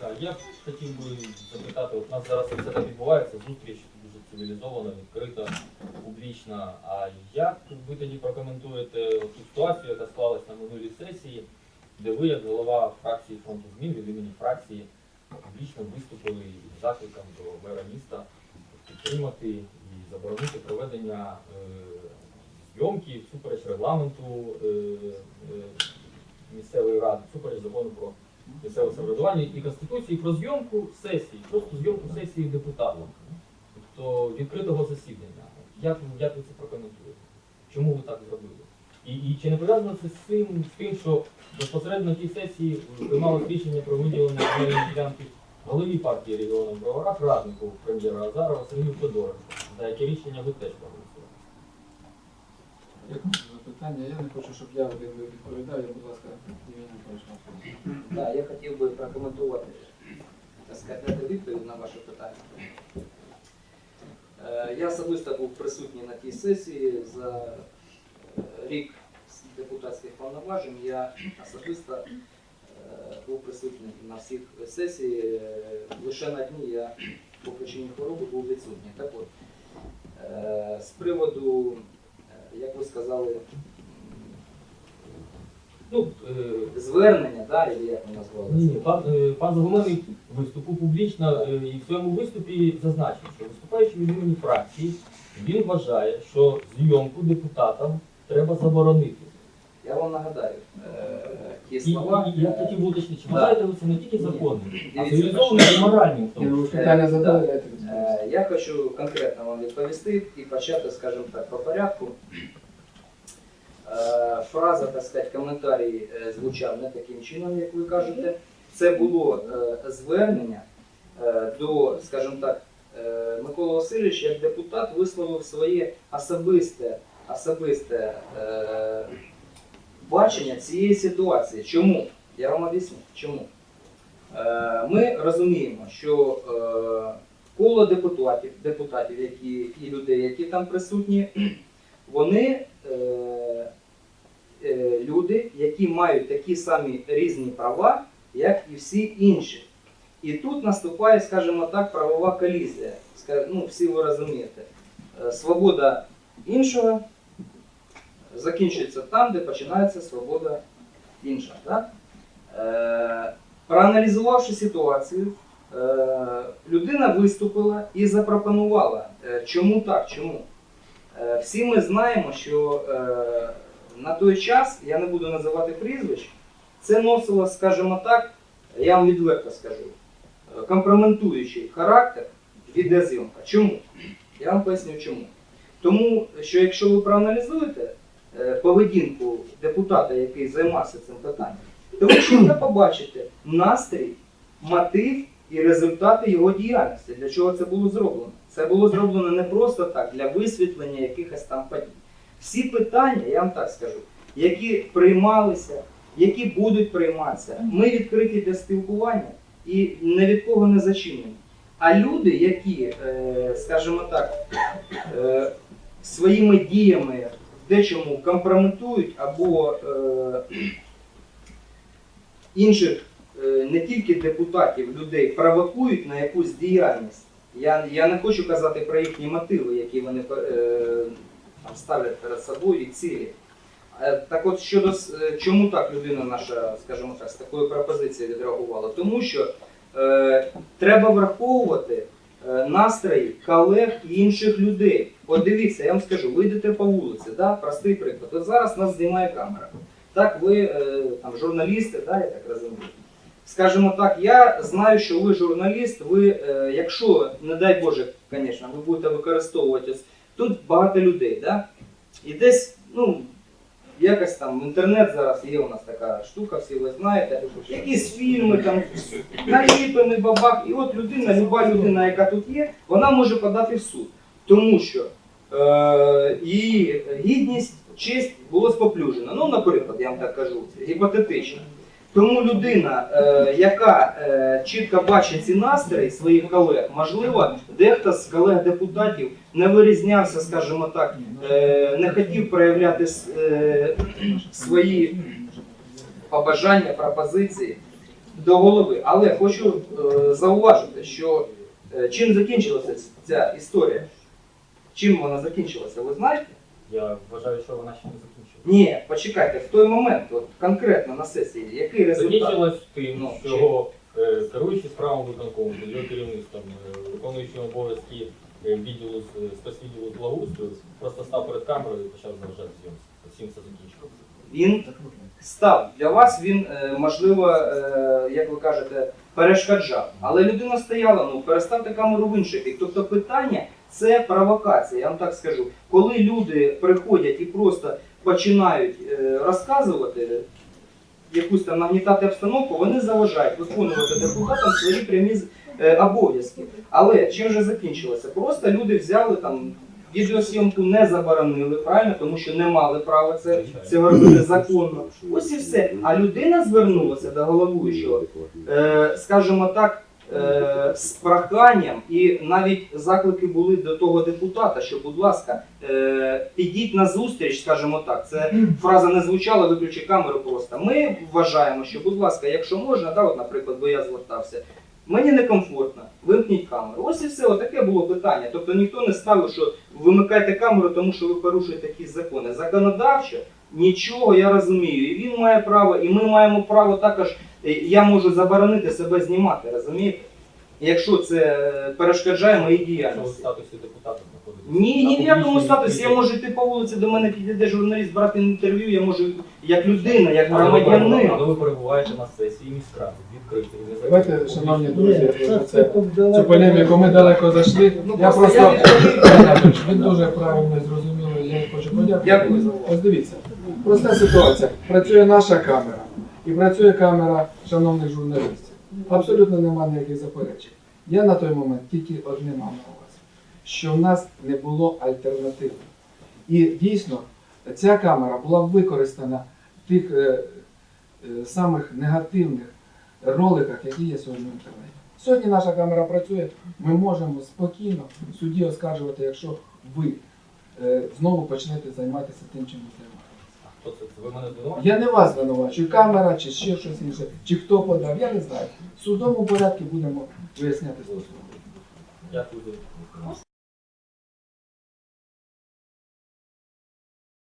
Так, я хотів би запитати, от у нас зараз це так відбувається, зустріч дуже цивілізована, відкрита, публічна. А як ви тоді прокоментуєте ту ситуацію, яка склалась на минулій сесії, де ви, як голова фракції фронту змін від імені фракції, публічно виступили із закликом до мера міста підтримати і заборонити проведення е, зйомки всупереч регламенту е, е, місцевої ради, всупереч закону про місцеве самоврядування і Конституції про зйомку сесії, просто зйомку сесії депутатів, тобто відкритого засідання. Як, як ви це прокоментуєте? Чому ви так зробили? І, і чи не пов'язано це з тим, з тим, що безпосередньо тій сесії приймалось рішення про виділення ділянки голові партії регіону Броварах, раднику прем'єра Азарова Сергію Федоренко, за яке рішення ви теж проголосували? Запитання. Я не хочу, щоб я один відповідав. Я, будь ласка, Євгеній слово. Так, я хотів би прокоментувати, сказати, відповідь на ваше питання. Е, Я особисто був присутній на тій сесії за е, рік депутатських повноважень. Я особисто е, був присутній на всіх сесіях. Е, Лише на дні я по причині хвороби був відсутній. Так от, з приводу, як ви сказали, Ну, е, звернення, да, як назвали? Ні, ні, пан, е, пан Загуменний виступив публічно е, і в своєму виступі зазначив, що виступаючи від імені фракції, він вважає, що зйомку депутатам треба заборонити. Я вам нагадаю е, ті І, слова. і я хотів уточнити, чи Да. вважаєте ви це не тільки законним, а Дивіться, цивілізованим і моральним. в тому числі. питання Е, задали, да. дайте. Е, Я хочу конкретно вам відповісти і почати, скажімо так, по порядку. Е, Фраза, так сказати, коментарій е, звучав не таким чином, як ви кажете. Це було е, звернення до, скажімо так, Микола Васильович як депутат висловив своє особисте, особисте бачення цієї ситуації. Чому? Я вам об'ясню, чому. Ми розуміємо, що коло депутатів, депутатів які, і людей, які там присутні, вони люди, які мають такі самі різні права, як і всі інші. І тут наступає, скажімо так, правова колізія. Ну, всі ви розумієте. Е, Свобода іншого закінчується там, де починається свобода іншого. Е, проаналізувавши ситуацію, е, людина виступила і запропонувала, е, чому так, чому. Е, всі ми знаємо, що е, на той час, я не буду називати прізвищ, це носило, скажімо так, я вам відверто скажу, е, компрометуючий характер відеозйомка. Чому? Я вам поясню чому. Тому що якщо ви проаналізуєте поведінку депутата, який займався цим питанням, то ви чітко побачите настрій, мотив і результати його діяльності. Для чого це було зроблено? Це було зроблено не просто так, для висвітлення якихось там подій. Всі питання, я вам так скажу, які приймалися, які будуть прийматися, ми відкриті для спілкування і ні від кого не зачинені. А люди, які, е, скажімо так, е, своїми діями в дечому компрометують або е, інших не тільки депутатів, людей провокують на якусь діяльність. Я, я не хочу казати про їхні мотиви, які вони е, там, ставлять перед собою і цілі. Е, Так от щодо е, чому так людина наша, скажімо так, з такою пропозицією відреагувала? Тому що е, треба враховувати е, настрої колег і інших людей. От дивіться, я вам скажу, ви йдете по вулиці, да? простий приклад. От зараз нас знімає камера. Так, ви е, там журналісти, да, я так розумію. Скажімо так, я знаю, що ви журналіст, ви, е, якщо, не дай Боже, звісно, ви будете використовувати, тут багато людей, да? і десь, ну, якось там інтернет зараз є у нас така штука, всі ви знаєте, якісь фільми, там, наліпини, бабах, і от людина, люба людина, яка тут є, вона може подати в суд. Тому що е, її гідність, честь було споплюжено. Ну, наприклад, я вам так кажу, гіпотетично. Тому людина, е, яка е, чітко бачить ці настрої своїх колег, можливо, дехто з колег-депутатів не вирізнявся, скажімо так, е, не хотів проявляти е, свої побажання, пропозиції до голови. Але хочу е, зауважити, що е, чим закінчилася ця історія? Чим вона закінчилася, ви знаєте? Я вважаю, що вона ще не закінчилася. Ні, почекайте, в той момент, от конкретно на сесії, який результат? Закінчилось тим, Ну, що е, керуючий справами виконкому, під його керівництвом, е, виконуючим обов'язки е, відділу з- спецвідділу благоустрою, просто став перед камерою і почав заважати зйомці. Цим все закінчилося. Він став для вас, він е, можливо, е, як ви кажете, перешкоджав. Але людина стояла, ну переставте камеру в інший бік. Тобто питання це провокація, я вам так скажу. Коли люди приходять і просто починають е, розказувати. Якусь там нагнітати обстановку, вони заважають виконувати депутатам свої прямі е, обов'язки. Але чим же закінчилося? Просто люди взяли там відеосйомку не заборонили, правильно, тому що не мали права це цього робити законно. Ось і все. А людина звернулася до головуючого, е, скажімо так, е, з проханням, і навіть заклики були до того депутата, що, будь ласка, е, підіть на зустріч, скажімо так. Це фраза не звучала, виключи камеру просто. Ми вважаємо, що, будь ласка, якщо можна, да, от, наприклад, бо я звертався. Мені некомфортно, вимкніть камеру. Ось і все, отаке було питання. Тобто ніхто не ставив, що вимикайте камеру, тому що ви порушуєте якісь закони. Законодавчо нічого я розумію. І він має право, і ми маємо право також. е, Я можу заборонити себе знімати, розумієте? Якщо це перешкоджає моїй ви в діяльності. статусі депутата. Ні, ні в якому статусі. Я можу йти по вулиці, до мене підійде журналіст, брати інтерв'ю, я можу як людина, як громадянин. Але ви перебуваєте на сесії міськради, відкритій, Давайте, шановні друзі, це, цю полеміку ми далеко зайшли. Ну, Я просто ви дуже правильно і зрозуміло, я хочу подякувати. Дякую за. Ось дивіться, проста ситуація. Працює наша камера і працює камера шановних журналістів. Абсолютно немає ніяких заперечень. Я на той момент тільки одне мав на увазі, що в нас не було альтернативи. І дійсно ця камера була використана в тих е, е, самих негативних роликах, які є сьогодні в інтернеті. Сьогодні наша камера працює, ми можемо спокійно в суді оскаржувати, якщо ви е, знову почнете займатися тим, чим ви займаєтеся. Хто це? Це ви мене звинувачуєте? Я не вас звинувачую, камера чи ще щось інше, чи хто подав, я не знаю. В судовому порядку будемо виясняти. Дякую за відповідь.